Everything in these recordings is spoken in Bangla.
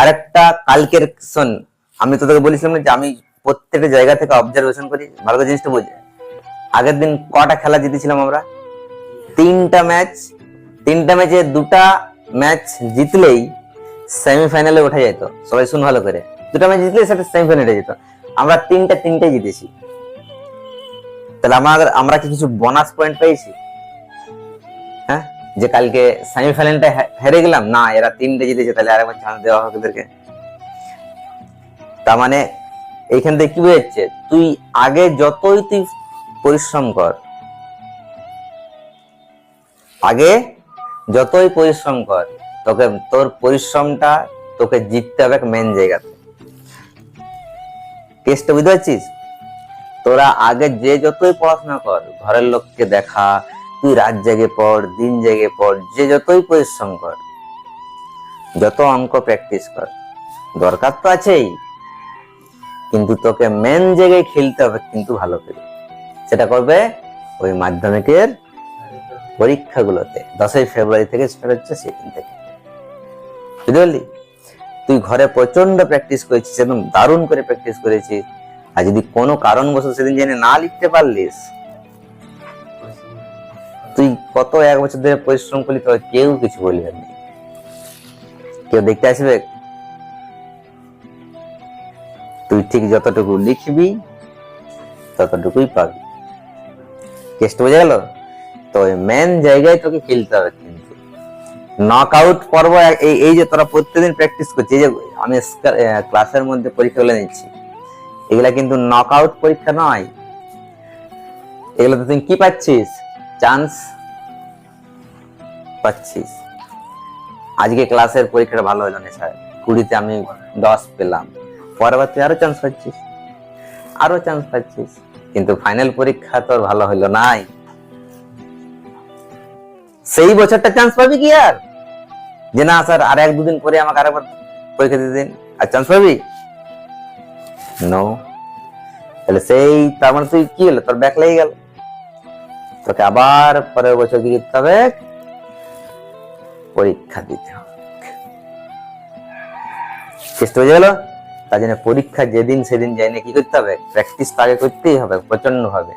আরেকটা কালকের শোন, আমি তো তোকে বলেছিলাম যে আমি প্রত্যেকটা জায়গা থেকে অবজারভেশন করি, ভালো করে জিনিসটা বুঝে। আগের দিন কটা খেলা জিতেছিলাম আমরা? তিনটা ম্যাচ, তিনটা ম্যাচে দুটা ম্যাচ জিতলেই সেমিফাইনালে ওঠা যেত, সবাই শুন ভালো করে। দুটা ম্যাচ জিতলে সেটা সেমিফাইনালে যেত। আমরা তিনটা তিনটাই জিতেছি। তাহলে আমার আমরা কি কিছু বোনাস পয়েন্ট পেয়েছি? যে কালকে সেমিফাইনালটা হেরে গেলাম? না, এরা তিনটে জিতেছে, তাহলে আরেকবার চান্স দেওয়া হোক এদেরকে। তার মানে এইখান থেকে কি বোঝাচ্ছে তুই আগে যতই তুই পরিশ্রম কর। আগে যতই পরিশ্রম কর, তোকে, তোর পরিশ্রমটা তোকে জিততে হবে মেন জায়গাতে। কেসটা বুঝতে পারছিস? তোরা আগে যে যতই পড়াশোনা কর, ঘরের লোককে দেখা তুই রাত জেগে পড়, দিন জেগে পড়, যে যতই পরিশ্রম কর, যত অঙ্ক প্র্যাকটিস কর। দরকার তো আছেই, কিন্তু তোকে মেন জায়গায় খেলতে হবে কিন্তু ভালো করে। সেটা করবে ওই মাধ্যমিকের পরীক্ষাগুলোতে, দশই ফেব্রুয়ারি থেকে স্টার্ট হচ্ছে সেদিন থেকে। বুঝতে পারলি? তুই ঘরে প্রচণ্ড প্র্যাকটিস করেছিস, একদম দারুণ করে প্র্যাকটিস করেছিস। আর যদি কোনো কারণবশত সেদিন জেনে না লিখতে পারলিস কত এক বছর ধরে পরিশ্রম করলি তোর কেউ কিছু বলবে না। কেউ দেখতে আসবে? তুই ঠিক যতটুকু লিখবি, ততটুকুই পাবি। কেসটা বোঝা গেল? তো মেন জায়গায় তোকে খেলতে হবে কিন্তু। নক আউট পর্ব এই এই যে তোরা প্রত্যেকদিন প্র্যাকটিস করছিস, এই যে আমি ক্লাসের মধ্যে পরীক্ষাগুলো নিচ্ছি, এগুলা কিন্তু নক আউট পরীক্ষা নয়। এগুলোতে তুই কি পাচ্ছিস? চান্স পাচ্ছিস। আজকে ক্লাসের পরীক্ষাটা ভালো হলো না স্যার। কুড়িতে আমি দশ পেলাম। পরের বার তুই আরও চান্স পাচ্ছিস। আরও চান্স পাচ্ছিস। কিন্তু ফাইনাল পরীক্ষা তোর ভালো হলো নাই। সেই বছরটা চান্স পাবি কি আর? যে না স্যার, আর এক দুদিন পরে আমাকে আরেকবার পরীক্ষা দিতে দিন। আর চান্স পাবি? নো তাহলে সেই, তার মানে তুই কি হলো? তোর ব্যাক লেগে গেল। তোকে আবার পরের বছর কি করতে হবে। পরীক্ষা দিতে হবে। হয়ে গেল তার জন্য পরীক্ষা যেদিন সেদিন যাই কি করতে হবে? প্র্যাকটিস তো আগে করতেই হবে প্রচণ্ড ভাবে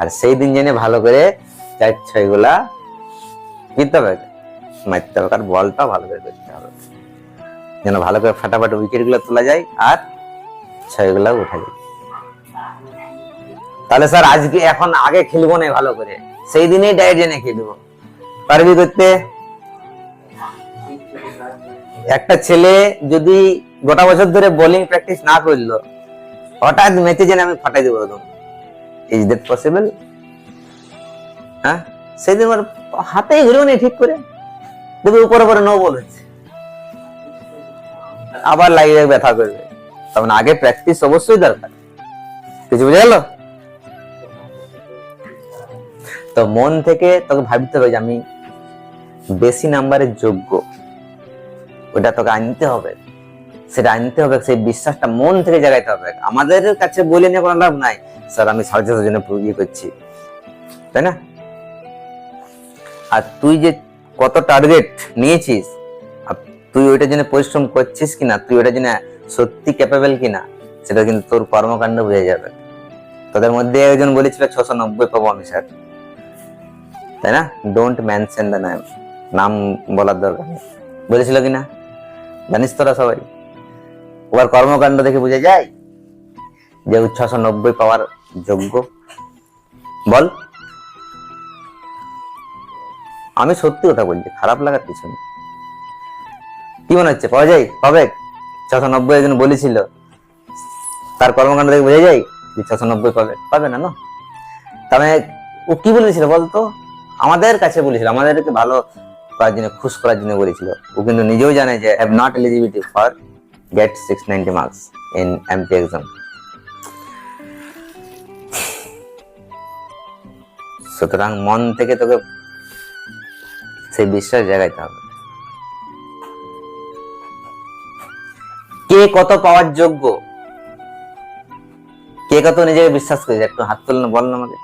আর সেই দিন জেনে ভালো করে চার ছয়গুলা দিতে হবে। মারতে হবে, কারণ বলটা ভালো করে করতে হবে। যেন ভালো করে ফাটাফাটি উইকেটগুলো তোলা যায় আর ছয়গুলা উঠে যায়। তাহলে স্যার আজকে এখন আগে খেলব না ভালো করে? সেই দিনেই ডায়েট জেনে খেলব। পারবি করতে? একটা ছেলে যদি গোটা বছর ধরে বোলিং প্র্যাকটিস না করল, হঠাৎ ম্যাচে জেনে আমি ফাটাই দেবো একদম ইজ দ্যাট পসিবল হ্যাঁ? সেদিন ওর হাতেই ঘুরেও নেই ঠিক করে। দেখবে উপরে উপরে নো বল আবার লাগিয়ে ব্যথা করবে। তার মানে আগে প্র্যাকটিস অবশ্যই দরকার। কিছু বুঝে গেল? তো মন থেকে তোকে ভাবতে হবে যে আমি বেশি নাম্বারের যোগ্য। ওটা তোকে আনতে হবে। সেটা আনতে হবে, সেই বিশ্বাসটা মন থেকে জাগাইতে হবে। আমাদের কাছে বলে নিয়ে কোনো লাভ নাই। স্যার, আমি সাড়ে জন্য ইয়ে করছি। তাই না? আর তুই যে কত টার্গেট নিয়েছিস তুই ওইটার জন্য পরিশ্রম করছিস কিনা, তুই ওইটার জন্য সত্যি ক্যাপেবল কিনা, সেটা কিন্তু তোর কর্মকাণ্ড বোঝা যাবে। তোদের মধ্যে একজন বলেছিল ছশো নব্বই পাবো আমি, স্যার। তাই না? ডোন্ট মেনশন দ্য নাম নাম বলার দরকার বলেছিল কিনা? জানিস তোরা সবাই? ওর কর্মকাণ্ড দেখে বোঝা যায় যে ছশো নব্বই পাওয়ার যোগ্য। বল। আমি সত্যি কথা বলছি, খারাপ লাগার কিছু নেই। কি মনে হচ্ছে? পাওয়া যায়? পাবে? ছশো নব্বই একজন বলেছিল। তার কর্মকাণ্ড দেখে বোঝা যায় যে ছশো নব্বই পাবে। পাবে না না? মানে ও কি বলেছিল বলতো? আমাদের কাছে বলেছিল, আমাদেরকে ভালো করার জন্য খুশ করার জন্য বলেছিল। ও কিন্তু নিজেও জানে যে have not eligibility for get six ninety marks in MP exam সুতরাং মন থেকে তোকে সেই বিশ্বাস জাগাইতে হবে। কে কত পাওয়ার যোগ্য? কে কত নিজেকে বিশ্বাস করেছে? একটু হাত তুলনা বল না আমাকে।